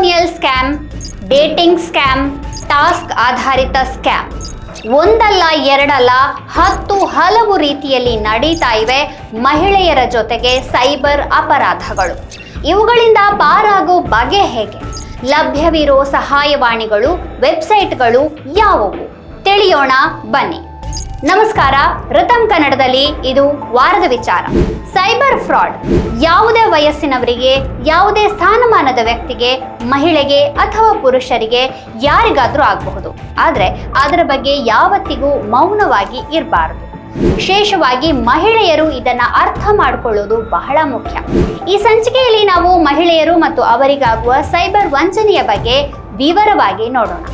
Matrimonial scam dating scam task ಆಧಾರಿತ scam ಒಂದಲ್ಲ, ಎರಡಲ್ಲ, ಹತ್ತು ಹಲವು ರೀತಿಯಲ್ಲಿ ನಡೀತಾ ಇವೆ ಮಹಿಳೆಯರ ಜೊತೆಗೆ ಸೈಬರ್ ಅಪರಾಧಗಳು. ಇವುಗಳಿಂದ ಪಾರಾಗೋ ಬಗೆ ಹೇಗೆ? ಲಭ್ಯವಿರೋ ಸಹಾಯವಾಣಿಗಳು, ವೆಬ್ಸೈಟ್ಗಳು ಯಾವುವು? ತಿಳಿಯೋಣ ಬನ್ನಿ. ನಮಸ್ಕಾರ, ರತಂ ಕನ್ನಡದಲ್ಲಿ ಇದು ವಾರದ ವಿಚಾರ. Cyber fraud. ಯಾವುದೇ ವಯಸ್ಸಿನವರಿಗೆ, ಯಾವುದೇ ಸ್ಥಾನಮಾನದ ವ್ಯಕ್ತಿಗೆ, ಮಹಿಳೆಗೆ ಅಥವಾ ಪುರುಷರಿಗೆ ಯಾರಿಗಾದರೂ ಆಗಬಹುದು. ಆದರೆ ಅದರ ಬಗ್ಗೆ ಯಾವತ್ತಿಗೂ ಮೌನವಾಗಿ ಇರಬಾರದು. ವಿಶೇಷವಾಗಿ ಮಹಿಳೆಯರು ಇದನ್ನ ಅರ್ಥ ಮಾಡಿಕೊಳ್ಳೋದು ಬಹಳ ಮುಖ್ಯ. ಈ ಸಂಚಿಕೆಯಲ್ಲಿ ನಾವು ಮಹಿಳೆಯರು ಮತ್ತು ಅವರಿಗಾಗುವ ಸೈಬರ್ ವಂಚನೆಯ ಬಗ್ಗೆ ವಿವರವಾಗಿ ನೋಡೋಣ.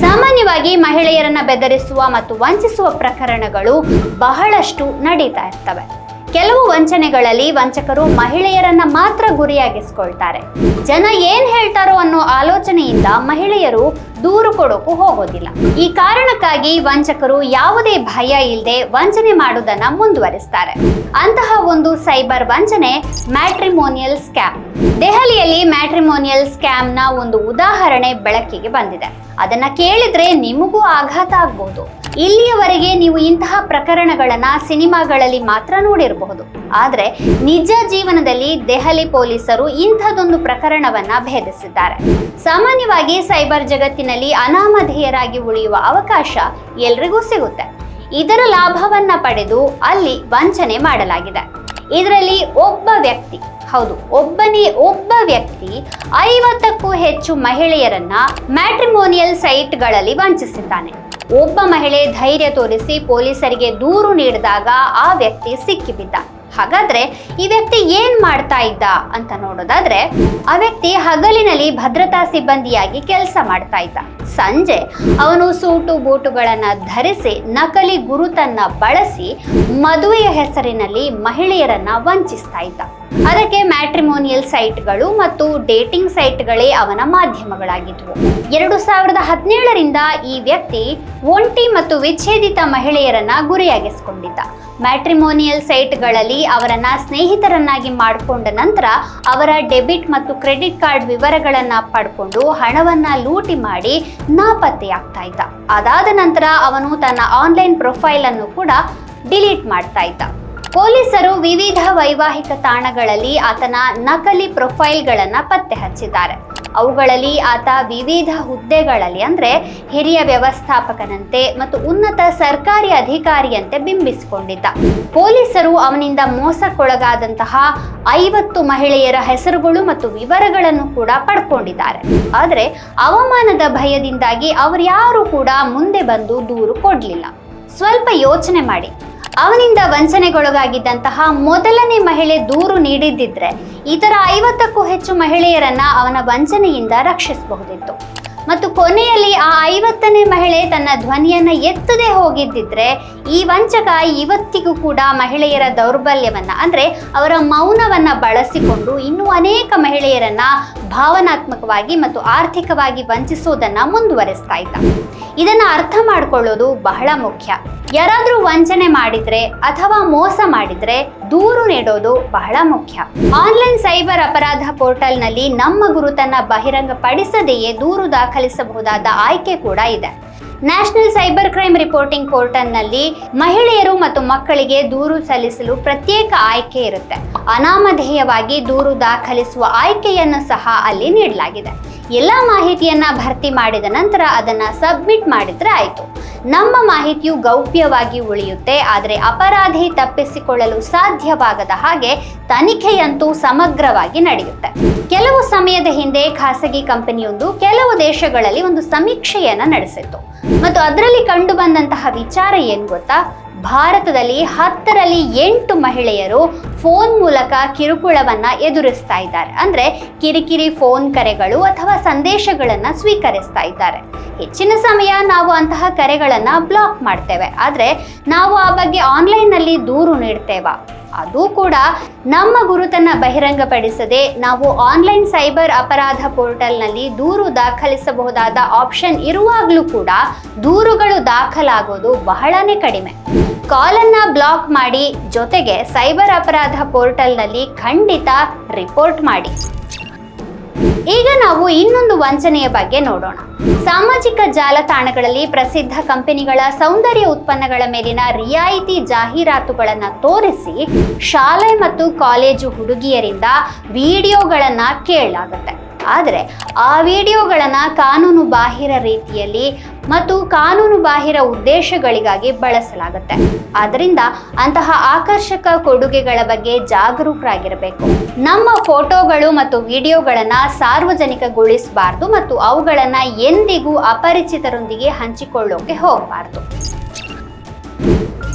ಸಾಮಾನ್ಯವಾಗಿ ಮಹಿಳೆಯರನ್ನ ಬೆದರಿಸುವ ಮತ್ತು ವಂಚಿಸುವ ಪ್ರಕರಣಗಳು ಬಹಳಷ್ಟು ನಡೀತಾ ಇರ್ತವೆ. ಕೆಲವು ವಂಚನೆಗಳಲ್ಲಿ ವಂಚಕರು ಮಹಿಳೆಯರನ್ನ ಮಾತ್ರ ಗುರಿಯಾಗಿಸ್ಕೊಳ್ತಾರೆ. ಜನ ಏನ್ ಹೇಳ್ತಾರೋ ಅನ್ನೋ ಆಲೋಚನೆಯಿಂದ ಮಹಿಳೆಯರು ದೂರು ಕೊಡೋಕು ಹೋಗೋದಿಲ್ಲ. ಈ ಕಾರಣಕ್ಕಾಗಿ ವಂಚಕರು ಯಾವುದೇ ಭಯ ಇಲ್ಲದೆ ವಂಚನೆ ಮಾಡುವುದನ್ನ ಮುಂದುವರಿಸ್ತಾರೆ. ಅಂತಹ ಒಂದು ಸೈಬರ್ ವಂಚನೆ ಮ್ಯಾಟ್ರಿಮೋನಿಯಲ್ ಸ್ಕ್ಯಾಮ್. ದೆಹಲಿಯಲ್ಲಿ ಮ್ಯಾಟ್ರಿಮೋನಿಯಲ್ ಸ್ಕ್ಯಾಮ್ನ ಒಂದು ಉದಾಹರಣೆ ಬೆಳಕಿಗೆ ಬಂದಿದೆ. ಅದನ್ನ ಕೇಳಿದ್ರೆ ನಿಮಗೂ ಆಘಾತ ಆಗಬಹುದು ಇಲ್ಲಿಯವರೆಗೆ ನೀವು ಇಂತಹ ಪ್ರಕರಣಗಳನ್ನ ಸಿನಿಮಾಗಳಲ್ಲಿ ಮಾತ್ರ ನೋಡಿರಬಹುದು. ಆದ್ರೆ ನಿಜ ಜೀವನದಲ್ಲಿ ದೆಹಲಿ ಪೊಲೀಸರು ಇಂಥದೊಂದು ಪ್ರಕರಣವನ್ನ ಭೇದಿಸಿದ್ದಾರೆ. ಸಾಮಾನ್ಯವಾಗಿ ಸೈಬರ್ ಜಗತ್ತಿನಲ್ಲಿ ಅನಾಮಧೇಯರಾಗಿ ಉಳಿಯುವ ಅವಕಾಶ ಎಲ್ರಿಗೂ ಸಿಗುತ್ತೆ. ಇದರ ಲಾಭವನ್ನ ಪಡೆದು ಅಲ್ಲಿ ವಂಚನೆ ಮಾಡಲಾಗಿದೆ. ಇದರಲ್ಲಿ ಒಬ್ಬ ವ್ಯಕ್ತಿ, ಹೌದು, ಒಬ್ಬನೇ ಒಬ್ಬ ವ್ಯಕ್ತಿ ಐವತ್ತಕ್ಕೂ ಹೆಚ್ಚು ಮಹಿಳೆಯರನ್ನ ಮ್ಯಾಟ್ರಿಮೋನಿಯಲ್ ಸೈಟ್ಗಳಲ್ಲಿ ವಂಚಿಸಿದ್ದಾನೆ. ಒಬ್ಬ ಮಹಿಳೆ ಧೈರ್ಯ ತೋರಿಸಿ ಪೊಲೀಸರಿಗೆ ದೂರು ನೀಡಿದಾಗ ಆ ವ್ಯಕ್ತಿ ಸಿಕ್ಕಿಬಿದ್ದ. ಹಾಗಾದ್ರೆ ಈ ವ್ಯಕ್ತಿ ಏನ್ ಮಾಡ್ತಾ ಇದ್ದ ಅಂತ ನೋಡೋದಾದ್ರೆ, ಆ ವ್ಯಕ್ತಿ ಹಗಲಿನಲ್ಲಿ ಭದ್ರತಾ ಸಿಬ್ಬಂದಿಯಾಗಿ ಕೆಲಸ ಮಾಡ್ತಾ ಇದ್ದ. ಸಂಜೆ ಅವನು ಸೂಟು ಬೂಟುಗಳನ್ನ ಧರಿಸಿ ನಕಲಿ ಗುರುತನ್ನ ಬಳಸಿ ಮದುವೆಯ ಹೆಸರಿನಲ್ಲಿ ಮಹಿಳೆಯರನ್ನ ವಂಚಿಸ್ತಾ ಇದ್ದ. ಅದಕ್ಕೆ ಮ್ಯಾಟ್ರಿಮೋನಿಯಲ್ ಸೈಟ್ಗಳು ಮತ್ತು ಡೇಟಿಂಗ್ ಸೈಟ್ಗಳೇ ಅವನ ಮಾಧ್ಯಮಗಳಾಗಿದ್ವು. ಎರಡು ಸಾವಿರದ ಹದಿನೇಳರಿಂದ ಈ ವ್ಯಕ್ತಿ ಒಂಟಿ ಮತ್ತು ವಿಚ್ಛೇದಿತ ಮಹಿಳೆಯರನ್ನ ಗುರಿಯಾಗಿಸಿಕೊಂಡಿದ್ದ. ಮ್ಯಾಟ್ರಿಮೋನಿಯಲ್ ಸೈಟ್ಗಳಲ್ಲಿ ಅವರನ್ನ ಸ್ನೇಹಿತರನ್ನಾಗಿ ಮಾಡಿಕೊಂಡ ನಂತರ ಅವರ ಡೆಬಿಟ್ ಮತ್ತು ಕ್ರೆಡಿಟ್ ಕಾರ್ಡ್ ವಿವರಗಳನ್ನ ಪಡ್ಕೊಂಡು ಹಣವನ್ನ ಲೂಟಿ ಮಾಡಿ ನಾಪತ್ತೆಯಾಗ್ತಾ ಇದ್ದ. ಅದಾದ ನಂತರ ಅವನು ತನ್ನ ಆನ್ಲೈನ್ ಪ್ರೊಫೈಲ್ ಅನ್ನು ಕೂಡ ಡಿಲೀಟ್ ಮಾಡ್ತಾ ಇದ್ದ. ಪೊಲೀಸರು ವಿವಿಧ ವೈವಾಹಿಕ ತಾಣಗಳಲ್ಲಿ ಆತನ ನಕಲಿ ಪ್ರೊಫೈಲ್ಗಳನ್ನು ಪತ್ತೆ ಹಚ್ಚಿದ್ದಾರೆ. ಅವುಗಳಲ್ಲಿ ಆತ ವಿವಿಧ ಹುದ್ದೆಗಳಲ್ಲಿ ಅಂದರೆ ಹಿರಿಯ ವ್ಯವಸ್ಥಾಪಕನಂತೆ ಮತ್ತು ಉನ್ನತ ಸರ್ಕಾರಿ ಅಧಿಕಾರಿಯಂತೆ ಬಿಂಬಿಸಿಕೊಂಡಿದ್ದ. ಪೊಲೀಸರು ಅವನಿಂದ ಮೋಸಕ್ಕೊಳಗಾದಂತಹ ಐವತ್ತು ಮಹಿಳೆಯರ ಹೆಸರುಗಳು ಮತ್ತು ವಿವರಗಳನ್ನು ಕೂಡ ಪಡ್ಕೊಂಡಿದ್ದಾರೆ. ಆದರೆ ಅವಮಾನದ ಭಯದಿಂದಾಗಿ ಅವರ್ಯಾರೂ ಕೂಡ ಮುಂದೆ ಬಂದು ದೂರು ಕೊಡಲಿಲ್ಲ. ಸ್ವಲ್ಪ ಯೋಚನೆ ಮಾಡಿ. ಅವನಿಂದ ವಂಚನೆಗೊಳಗಾಗಿದ್ದಂತಹ ಮೊದಲನೇ ಮಹಿಳೆ ದೂರು ನೀಡಿದ್ದಿದ್ರೆ ಇತರ ಐವತ್ತಕ್ಕೂ ಹೆಚ್ಚು ಮಹಿಳೆಯರನ್ನ ಅವನ ವಂಚನೆಯಿಂದ ರಕ್ಷಿಸಬಹುದಿತ್ತು. ಮತ್ತು ಕೊನೆಯಲ್ಲಿ ಆ ಐವತ್ತನೇ ಮಹಿಳೆ ತನ್ನ ಧ್ವನಿಯನ್ನ ಎತ್ತದೇ ಹೋಗಿದ್ದಿದ್ರೆ ಈ ವಂಚಕ ಇವತ್ತಿಗೂ ಕೂಡ ಮಹಿಳೆಯರ ದೌರ್ಬಲ್ಯವನ್ನ, ಅಂದ್ರೆ ಅವರ ಮೌನವನ್ನ ಬಳಸಿಕೊಂಡು ಇನ್ನೂ ಅನೇಕ ಮಹಿಳೆಯರನ್ನ ಭಾವನಾತ್ಮಕವಾಗಿ ಮತ್ತು ಆರ್ಥಿಕವಾಗಿ ವಂಚಿಸುವುದನ್ನ ಮುಂದುವರೆಸ್ತಾ ಇದ್ದ. ಇದನ್ನ ಅರ್ಥ ಮಾಡ್ಕೊಳ್ಳೋದು ಬಹಳ ಮುಖ್ಯ. ಯಾರಾದರೂ ವಂಚನೆ ಮಾಡಿದ್ರೆ ಅಥವಾ ಮೋಸ ಮಾಡಿದ್ರೆ ದೂರು ನೀಡೋದು ಬಹಳ ಮುಖ್ಯ. ಆನ್ಲೈನ್ ಸೈಬರ್ ಅಪರಾಧ ಪೋರ್ಟಲ್ನಲ್ಲಿ ನಮ್ಮ ಗುರುತನ್ನ ಬಹಿರಂಗಪಡಿಸದೆಯೇ ದೂರು ದಾಖಲಿಸಬಹುದಾದ ಆಯ್ಕೆ ಕೂಡ ಇದೆ. ನ್ಯಾಷನಲ್ ಸೈಬರ್ ಕ್ರೈಮ್ ರಿಪೋರ್ಟಿಂಗ್ ಪೋರ್ಟಲ್ನಲ್ಲಿ ಮಹಿಳೆಯರು ಮತ್ತು ಮಕ್ಕಳಿಗೆ ದೂರು ಸಲ್ಲಿಸಲು ಪ್ರತ್ಯೇಕ ಆಯ್ಕೆ ಇರುತ್ತೆ. ಅನಾಮಧೇಯವಾಗಿ ದೂರು ದಾಖಲಿಸುವ ಆಯ್ಕೆಯನ್ನು ಸಹ ಅಲ್ಲಿ ನೀಡಲಾಗಿದೆ. ಎಲ್ಲ ಮಾಹಿತಿಯನ್ನ ಭರ್ತಿ ಮಾಡಿದ ನಂತರ ಅದನ್ನ ಸಬ್ಮಿಟ್ ಮಾಡಿದ್ರೆ ಆಯಿತು. ನಮ್ಮ ಮಾಹಿತಿಯು ಗೌಪ್ಯವಾಗಿ ಉಳಿಯುತ್ತೆ, ಆದರೆ ಅಪರಾಧಿ ತಪ್ಪಿಸಿಕೊಳ್ಳಲು ಸಾಧ್ಯವಾಗದ ಹಾಗೆ ತನಿಖೆಯಂತೂ ಸಮಗ್ರವಾಗಿ ನಡೆಯುತ್ತೆ. ಕೆಲವು ಸಮಯದ ಹಿಂದೆ ಖಾಸಗಿ ಕಂಪನಿಯೊಂದು ಕೆಲವು ದೇಶಗಳಲ್ಲಿ ಒಂದು ಸಮೀಕ್ಷೆಯನ್ನ ನಡೆಸಿತ್ತು. ಮತ್ತು ಅದರಲ್ಲಿ ಕಂಡು ಬಂದಂತಹ ವಿಚಾರ ಏನು ಗೊತ್ತಾ? ಭಾರತದಲ್ಲಿ ಹತ್ತರಲ್ಲಿ ಎಂಟು ಮಹಿಳೆಯರು ಫೋನ್ ಮೂಲಕ ಕಿರುಕುಳವನ್ನು ಎದುರಿಸ್ತಾ ಇದ್ದಾರೆ. ಅಂದರೆ ಕಿರಿಕಿರಿ ಫೋನ್ ಕರೆಗಳು ಅಥವಾ ಸಂದೇಶಗಳನ್ನು ಸ್ವೀಕರಿಸ್ತಾ ಇದ್ದಾರೆ. ಹೆಚ್ಚಿನ ಸಮಯ ನಾವು ಅಂತಹ ಕರೆಗಳನ್ನು ಬ್ಲಾಕ್ ಮಾಡ್ತೇವೆ. ಆದರೆ ನಾವು ಆ ಬಗ್ಗೆ ಆನ್ಲೈನ್ನಲ್ಲಿ ದೂರು ನೀಡ್ತೇವಾ? ಅದು ಕೂಡ ನಮ್ಮ ಗುರುತನ್ನ ಬಹಿರಂಗಪಡಿಸದೆ ನಾವು ಆನ್ಲೈನ್ ಸೈಬರ್ ಅಪರಾಧ ಪೋರ್ಟಲ್ನಲ್ಲಿ ದೂರು ದಾಖಲಿಸಬಹುದಾದ ಆಪ್ಷನ್ ಇರುವಾಗಲೂ ಕೂಡ ದೂರುಗಳು ದಾಖಲಾಗೋದು ಬಹಳನೇ ಕಡಿಮೆ. ಕಾಲನ್ನ ಬ್ಲಾಕ್ ಮಾಡಿ ಜೊತೆಗೆ ಸೈಬರ್ ಅಪರಾಧ ಪೋರ್ಟಲ್ನಲ್ಲಿ ಖಂಡಿತ ರಿಪೋರ್ಟ್ ಮಾಡಿ. ಈಗ ನಾವು ಇನ್ನೊಂದು ವಂಚನೆಯ ಬಗ್ಗೆ ನೋಡೋಣ. ಸಾಮಾಜಿಕ ಜಾಲತಾಣಗಳಲ್ಲಿ ಪ್ರಸಿದ್ಧ ಕಂಪನಿಗಳ ಸೌಂದರ್ಯ ಉತ್ಪನ್ನಗಳ ಮೇಲಿನ ರಿಯಾಯಿತಿ ಜಾಹೀರಾತುಗಳನ್ನು ತೋರಿಸಿ ಶಾಲೆ ಮತ್ತು ಕಾಲೇಜು ಹುಡುಗಿಯರಿಂದ ವಿಡಿಯೋಗಳನ್ನು ಕೇಳಲಾಗುತ್ತೆ. ಆದರೆ ಆ ವಿಡಿಯೋಗಳನ್ನು ಕಾನೂನು ಬಾಹಿರ ರೀತಿಯಲ್ಲಿ ಮತ್ತು ಕಾನೂನು ಬಾಹಿರ ಉದ್ದೇಶಗಳಿಗಾಗಿ ಬಳಸಲಾಗುತ್ತೆ. ಆದ್ದರಿಂದ ಅಂತಹ ಆಕರ್ಷಕ ಕೊಡುಗೆಗಳ ಬಗ್ಗೆ ಜಾಗರೂಕರಾಗಿರಬೇಕು. ನಮ್ಮ ಫೋಟೋಗಳು ಮತ್ತು ವಿಡಿಯೋಗಳನ್ನು ಸಾರ್ವಜನಿಕಗೊಳಿಸಬಾರ್ದು ಮತ್ತು ಅವುಗಳನ್ನು ಎಂದಿಗೂ ಅಪರಿಚಿತರೊಂದಿಗೆ ಹಂಚಿಕೊಳ್ಳೋಕೆ ಹೋಗಬಾರ್ದು.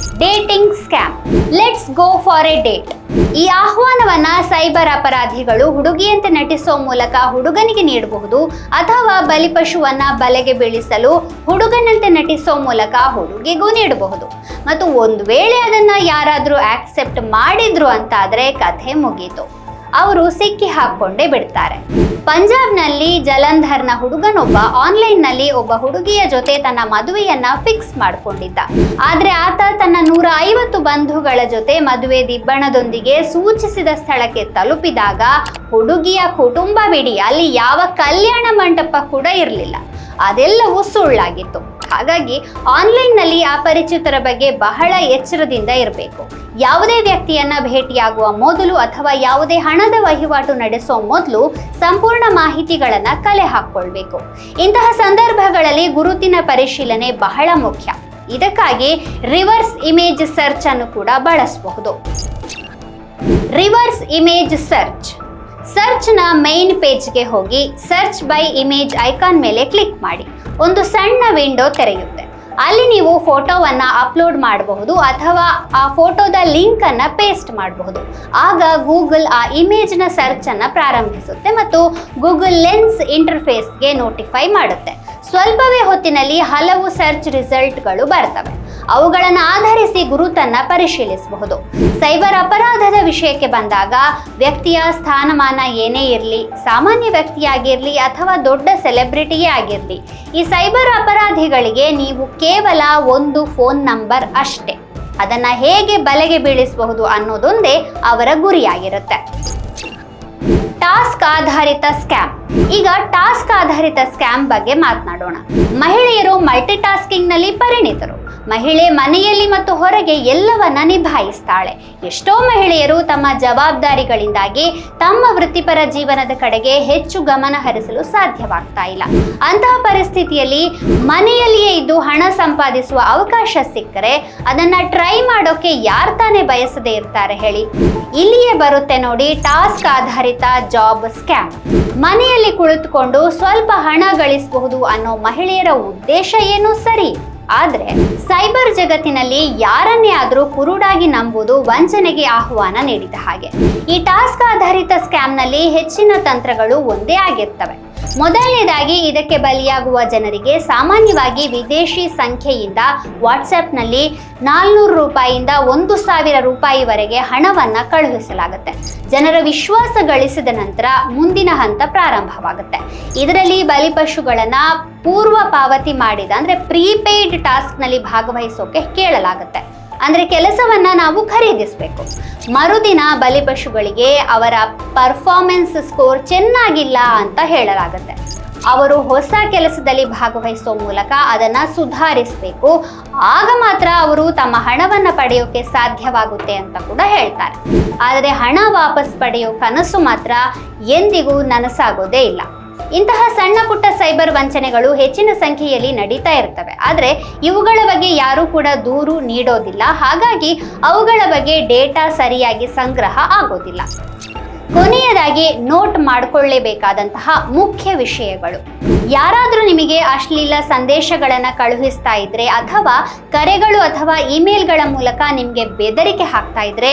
Dating scam. Let's go for a date ಈ ಆಹ್ವಾನವನ್ನ ಸೈಬರ್ ಅಪರಾಧಿಗಳು ಹುಡುಗಿಯಂತೆ ನಟಿಸುವ ಮೂಲಕ ಹುಡುಗನಿಗೆ ನೀಡಬಹುದು ಅಥವಾ ಬಲಿಪಶುವನ್ನ ಬಲೆಗೆ ಬೀಳಿಸಲು ಹುಡುಗನಂತೆ ನಟಿಸುವ ಮೂಲಕ ಹುಡುಗಿಗೂ ನೀಡಬಹುದು. ಮತ್ತು ಒಂದು ವೇಳೆ ಅದನ್ನ ಯಾರಾದರೂ ಆಕ್ಸೆಪ್ಟ್ ಮಾಡಿದ್ರು ಅಂತಾದ್ರೆ ಕಥೆ ಮುಗೀತು. ಅವರು ಸಿಕ್ಕಿ ಹಾಕೊಂಡೇ ಬಿಡ್ತಾರೆ. ಪಂಜಾಬ್ನಲ್ಲಿ ಜಲಂಧರ್ನ ಹುಡುಗನೊಬ್ಬ ಆನ್ಲೈನ್ನಲ್ಲಿ ಒಬ್ಬ ಹುಡುಗಿಯ ಜೊತೆ ತನ್ನ ಮದುವೆಯನ್ನ ಫಿಕ್ಸ್ ಮಾಡಿಕೊಂಡಿದ್ದ. ಆದ್ರೆ ಆತ ತನ್ನ ನೂರ ಐವತ್ತು ಬಂಧುಗಳ ಜೊತೆ ಮದುವೆ ದಿಬ್ಬಣದೊಂದಿಗೆ ಸೂಚಿಸಿದ ಸ್ಥಳಕ್ಕೆ ತಲುಪಿದಾಗ ಹುಡುಗಿಯ ಕುಟುಂಬ ಬಿಡಿ ಅಲ್ಲಿ ಯಾವ ಕಲ್ಯಾಣ ಮಂಟಪ ಕೂಡ ಇರಲಿಲ್ಲ. ಅದೆಲ್ಲವೂ ಸುಳ್ಳಾಗಿತ್ತು. ಹಾಗಾಗಿ ಆನ್ಲೈನ್ನಲ್ಲಿ ಅಪರಿಚಿತರ ಬಗ್ಗೆ ಬಹಳ ಎಚ್ಚರದಿಂದ ಇರಬೇಕು. ಯಾವುದೇ ವ್ಯಕ್ತಿಯನ್ನ ಭೇಟಿಯಾಗುವ ಮೊದಲು ಅಥವಾ ಯಾವುದೇ ಹಣದ ವಹಿವಾಟು ನಡೆಸೋ ಮೊದಲು ಸಂಪೂರ್ಣ ಮಾಹಿತಿಗಳನ್ನು ಕಲೆ ಹಾಕ್ಕೊಳ್ಬೇಕು. ಇಂತಹ ಸಂದರ್ಭಗಳಲ್ಲಿ ಗುರುತಿನ ಪರಿಶೀಲನೆ ಬಹಳ ಮುಖ್ಯ. ಇದಕ್ಕಾಗಿ ರಿವರ್ಸ್ ಇಮೇಜ್ ಸರ್ಚ್ ಅನ್ನು ಕೂಡ ಬಳಸಬಹುದು. Reverse image search. ಸರ್ಚ್ನ ಮೇನ್ ಪೇಜ್ಗೆ ಹೋಗಿ ಸರ್ಚ್ ಬೈ ಇಮೇಜ್ ಐಕಾನ್ ಮೇಲೆ ಕ್ಲಿಕ್ ಮಾಡಿ. ಒಂದು ಸಣ್ಣ ವಿಂಡೋ ತೆರೆಯುತ್ತೆ. ಅಲ್ಲಿ ನೀವು ಫೋಟೋವನ್ನು ಅಪ್ಲೋಡ್ ಮಾಡಬಹುದು ಅಥವಾ ಆ ಫೋಟೋದ ಲಿಂಕನ್ನು ಪೇಸ್ಟ್ ಮಾಡಬಹುದು. ಆಗ ಗೂಗಲ್ ಆ ಇಮೇಜ್ನ ಸರ್ಚನ್ನು ಪ್ರಾರಂಭಿಸುತ್ತೆ ಮತ್ತು ಗೂಗಲ್ ಲೆನ್ಸ್ ಇಂಟರ್ಫೇಸ್ಗೆ ನೋಟಿಫೈ ಮಾಡುತ್ತೆ. ಸ್ವಲ್ಪವೇ ಹೊತ್ತಿನಲ್ಲಿ ಹಲವು ಸರ್ಚ್ ರಿಸಲ್ಟ್ಗಳು ಬರ್ತವೆ. ಅವುಗಳನ್ನು ಆಧರಿಸಿ ಗುರುತನ್ನ ಪರಿಶೀಲಿಸಬಹುದು. ಸೈಬರ್ ಅಪರಾಧದ ವಿಷಯಕ್ಕೆ ಬಂದಾಗ ವ್ಯಕ್ತಿಯ ಸ್ಥಾನಮಾನ ಏನೇ ಇರಲಿ, ಸಾಮಾನ್ಯ ವ್ಯಕ್ತಿಯಾಗಿರಲಿ ಅಥವಾ ದೊಡ್ಡ ಸೆಲೆಬ್ರಿಟಿಯೇ ಆಗಿರಲಿ, ಈ ಸೈಬರ್ ಅಪರಾಧಿಗಳಿಗೆ ನೀವು ಕೇವಲ ಒಂದು ಫೋನ್ ನಂಬರ್ ಅಷ್ಟೇ. ಅದನ್ನ ಹೇಗೆ ಬಲೆಗೆ ಬೀಳಿಸಬಹುದು ಅನ್ನೋದೊಂದೇ ಅವರ ಗುರಿಯಾಗಿರುತ್ತೆ. ಟಾಸ್ಕ್ ಆಧಾರಿತ ಸ್ಕ್ಯಾಮ್. ಈಗ ಟಾಸ್ಕ್ ಆಧಾರಿತ ಸ್ಕ್ಯಾಮ್ ಬಗ್ಗೆ ಮಾತನಾಡೋಣ. ಮಹಿಳೆಯರು ಮಲ್ಟಿಟಾಸ್ಕಿಂಗ್ನಲ್ಲಿ ಪರಿಣಿತರು. ಮಹಿಳೆ ಮನೆಯಲ್ಲಿ ಮತ್ತು ಹೊರಗೆ ಎಲ್ಲವನ್ನ ನಿಭಾಯಿಸ್ತಾಳೆ. ಎಷ್ಟೋ ಮಹಿಳೆಯರು ತಮ್ಮ ಜವಾಬ್ದಾರಿಗಳಿಂದಾಗಿ ತಮ್ಮ ವೃತ್ತಿಪರ ಜೀವನದ ಕಡೆಗೆ ಹೆಚ್ಚು ಗಮನ ಹರಿಸಲು ಸಾಧ್ಯವಾಗ್ತಾ ಇಲ್ಲ. ಅಂತಹ ಪರಿಸ್ಥಿತಿಯಲ್ಲಿ ಮನೆಯಲ್ಲಿಯೇ ಇದ್ದು ಹಣ ಸಂಪಾದಿಸುವ ಅವಕಾಶ ಸಿಕ್ಕರೆ ಅದನ್ನ ಟ್ರೈ ಮಾಡೋಕೆ ಯಾರು ತಾನೇ ಬಯಸದೇ ಇರ್ತಾರೆ ಹೇಳಿ. ಇಲ್ಲಿಯೇ ಬರುತ್ತೆ ನೋಡಿ ಟಾಸ್ಕ್ ಆಧಾರಿತ ಜಾಬ್ ಸ್ಕ್ಯಾಮ್ ಮನೆಯಲ್ಲಿ ಕುಳಿತುಕೊಂಡು ಸ್ವಲ್ಪ ಹಣ ಗಳಿಸಬಹುದು ಅನ್ನೋ ಮಹಿಳೆಯರ ಉದ್ದೇಶ ಏನು ಸರಿ? ಆದ್ರೆ ಸೈಬರ್ ಜಗತ್ತಿನಲ್ಲಿ ಯಾರನ್ನೇ ಆದರೂ ಕುರುಡಾಗಿ ನಂಬುವುದು ವಂಚನೆಗೆ ಆಹ್ವಾನ ನೀಡಿದ ಹಾಗೆ. ಈ ಟಾಸ್ಕ್ ಆಧಾರಿತ ಸ್ಕ್ಯಾಮ್ನಲ್ಲಿ ಹೆಚ್ಚಿನ ತಂತ್ರಗಳು ಒಂದೇ ಆಗಿರ್ತವೆ. ಮೊದಲನೇದಾಗಿ ಇದಕ್ಕೆ ಬಲಿಯಾಗುವ ಜನರಿಗೆ ಸಾಮಾನ್ಯವಾಗಿ ವಿದೇಶಿ ಸಂಖ್ಯೆಯಿಂದ ವಾಟ್ಸಪ್ನಲ್ಲಿ ನಾಲ್ನೂರು ರೂಪಾಯಿಯಿಂದ ಒಂದು ಸಾವಿರ ರೂಪಾಯಿವರೆಗೆ ಹಣವನ್ನು ಕಳುಹಿಸಲಾಗುತ್ತೆ. ಜನರ ವಿಶ್ವಾಸ ಗಳಿಸಿದ ನಂತರ ಮುಂದಿನ ಹಂತ ಪ್ರಾರಂಭವಾಗುತ್ತೆ. ಇದರಲ್ಲಿ ಬಲಿಪಶುಗಳನ್ನು ಪೂರ್ವ ಪಾವತಿ ಮಾಡಿದ ಅಂದರೆ ಪ್ರೀಪೇಯ್ಡ್ ಟಾಸ್ಕ್ನಲ್ಲಿ ಭಾಗವಹಿಸೋಕೆ ಕೇಳಲಾಗುತ್ತೆ. ಅಂದರೆ ಕೆಲಸವನ್ನು ನಾವು ಖರೀದಿಸಬೇಕು. ಮರುದಿನ ಬಲಿಪಶುಗಳಿಗೆ ಅವರ ಪರ್ಫಾರ್ಮೆನ್ಸ್ ಸ್ಕೋರ್ ಚೆನ್ನಾಗಿಲ್ಲ ಅಂತ ಹೇಳಲಾಗುತ್ತೆ. ಅವರು ಹೊಸ ಕೆಲಸದಲ್ಲಿ ಭಾಗವಹಿಸುವ ಮೂಲಕ ಅದನ್ನು ಸುಧಾರಿಸಬೇಕು. ಆಗ ಮಾತ್ರ ಅವರು ತಮ್ಮ ಹಣವನ್ನು ಪಡೆಯೋಕೆ ಸಾಧ್ಯವಾಗುತ್ತೆ ಅಂತ ಕೂಡ ಹೇಳ್ತಾರೆ. ಆದರೆ ಹಣ ವಾಪಸ್ ಪಡೆಯೋ ಕನಸು ಮಾತ್ರ ಎಂದಿಗೂ ನನಸಾಗೋದೇ ಇಲ್ಲ. ಇಂತಹ ಸಣ್ಣ ಪುಟ್ಟ ಸೈಬರ್ ವಂಚನೆಗಳು ಹೆಚ್ಚಿನ ಸಂಖ್ಯೆಯಲ್ಲಿ ನಡೀತಾ ಇರ್ತವೆ. ಆದರೆ ಇವುಗಳ ಬಗ್ಗೆ ಯಾರೂ ಕೂಡ ದೂರು ನೀಡೋದಿಲ್ಲ. ಹಾಗಾಗಿ ಅವುಗಳ ಬಗ್ಗೆ ಡೇಟಾ ಸರಿಯಾಗಿ ಸಂಗ್ರಹ ಆಗೋದಿಲ್ಲ. ಕೊನೆಯದಾಗಿ ನೋಟ್ ಮಾಡಿಕೊಳ್ಳೇಬೇಕಾದಂತಹ ಮುಖ್ಯ ವಿಷಯಗಳು. ಯಾರಾದರೂ ನಿಮಗೆ ಅಶ್ಲೀಲ ಸಂದೇಶಗಳನ್ನು ಕಳುಹಿಸ್ತಾ ಇದ್ರೆ ಅಥವಾ ಕರೆಗಳು ಅಥವಾ ಇಮೇಲ್ಗಳ ಮೂಲಕ ನಿಮಗೆ ಬೆದರಿಕೆ ಹಾಕ್ತಾ ಇದ್ರೆ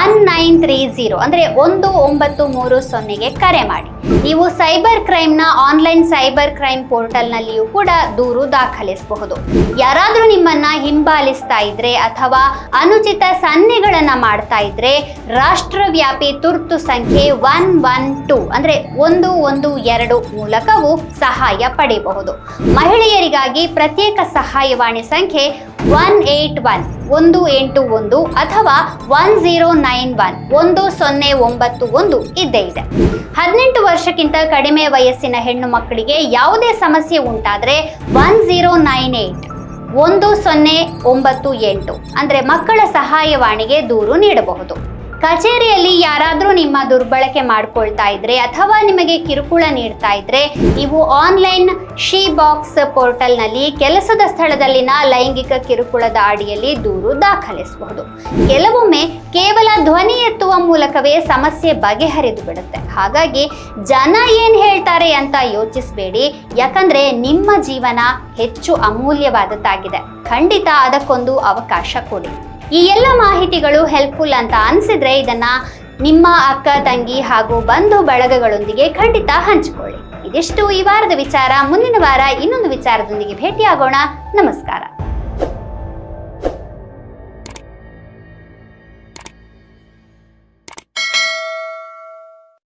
ಒನ್ ನೈನ್ ತ್ರೀ ಝೀರೋ ಅಂದರೆ ಒಂದು ಒಂಬತ್ತು ಮೂರು ಸೊನ್ನೆಗೆ ಕರೆ ಮಾಡಿ. ನೀವು ಸೈಬರ್ ಕ್ರೈಮ್ನ ಆನ್ಲೈನ್ ಸೈಬರ್ ಕ್ರೈಮ್ ಪೋರ್ಟಲ್ನಲ್ಲಿಯೂ ಕೂಡ ದೂರು ದಾಖಲಿಸಬಹುದು. ಯಾರಾದರೂ ನಿಮ್ಮನ್ನ ಹಿಂಬಾಲಿಸ್ತಾ ಇದ್ರೆ ಅಥವಾ ಅನುಚಿತ ಸನ್ನೆಗಳನ್ನು ಮಾಡ್ತಾ ಇದ್ರೆ ರಾಷ್ಟ್ರವ್ಯಾಪಿ ತುರ್ತು ಸಂಖ್ಯೆ ಒನ್ ಒನ್ ಟೂ ಅಂದ್ರೆ ಒಂದು ಒಂದು ಎರಡು ಮೂಲಕವೂ ಸಹಾಯ ಪಡೆಯಬಹುದು. ಮಹಿಳೆಯರಿಗಾಗಿ ಪ್ರತ್ಯೇಕ ಸಹಾಯವಾಣಿ ಸಂಖ್ಯೆ ಒನ್ ಏಟ್ ಒನ್, ಒಂದು ಎಂಟು ಒಂದು ಅಥವಾ ಒನ್ ಝೀರೋ ನೈನ್ ಒನ್, ಒಂದು ಸೊನ್ನೆ ಒಂಬತ್ತು ಒಂದು ಇದ್ದೇ ಇದೆ. ಹದಿನೆಂಟು ವರ್ಷಕ್ಕಿಂತ ಕಡಿಮೆ ವಯಸ್ಸಿನ ಹೆಣ್ಣು ಮಕ್ಕಳಿಗೆ ಯಾವುದೇ ಸಮಸ್ಯೆ ಉಂಟಾದರೆ ಒನ್ ಝೀರೋ ನೈನ್ ಏಟ್ ಒಂದು ಸೊನ್ನೆ ಒಂಬತ್ತು ಎಂಟು. ಅಂದರೆ ಮಕ್ಕಳ ಸಹಾಯವಾಣಿಗೆ ದೂರು ನೀಡಬಹುದು. ಕಚೇರಿಯಲ್ಲಿ ಯಾರಾದರೂ ನಿಮ್ಮ ದುರ್ಬಳಕೆ ಮಾಡ್ಕೊಳ್ತಾ ಇದ್ರೆ ಅಥವಾ ನಿಮಗೆ ಕಿರುಕುಳ ನೀಡ್ತಾ ಇದ್ರೆ ನೀವು ಆನ್ಲೈನ್ ಶಿ ಬಾಕ್ಸ್ ಪೋರ್ಟಲ್ನಲ್ಲಿ ಕೆಲಸದ ಸ್ಥಳದಲ್ಲಿನ ಲೈಂಗಿಕ ಕಿರುಕುಳದ ಅಡಿಯಲ್ಲಿ ದೂರು ದಾಖಲಿಸಬಹುದು. ಕೆಲವೊಮ್ಮೆ ಕೇವಲ ಧ್ವನಿ ಎತ್ತುವ ಮೂಲಕವೇ ಸಮಸ್ಯೆ ಬಗೆಹರಿದು ಬಿಡುತ್ತೆ. ಹಾಗಾಗಿ ಜನ ಏನು ಹೇಳ್ತಾರೆ ಅಂತ ಯೋಚಿಸಬೇಡಿ. ಯಾಕಂದ್ರೆ ನಿಮ್ಮ ಜೀವನ ಹೆಚ್ಚು ಅಮೂಲ್ಯವಾದದ್ದಾಗಿದೆ. ಖಂಡಿತ ಅದಕ್ಕೊಂದು ಅವಕಾಶ ಕೊಡಿ. ಈ ಎಲ್ಲ ಮಾಹಿತಿಗಳು ಹೆಲ್ಪ್ಫುಲ್ ಅಂತ ಅನಿಸಿದ್ರೆ ಇದನ್ನ ನಿಮ್ಮ ಅಕ್ಕ, ತಂಗಿ ಹಾಗೂ ಬಂಧು ಬಳಗಗಳೊಂದಿಗೆ ಖಂಡಿತ ಹಂಚಿಕೊಳ್ಳಿ. ಇದಿಷ್ಟು ಈ ವಾರದ ವಿಚಾರ. ಮುಂದಿನ ವಾರ ಇನ್ನೊಂದು ವಿಚಾರದೊಂದಿಗೆ ಭೇಟಿಯಾಗೋಣ. ನಮಸ್ಕಾರ.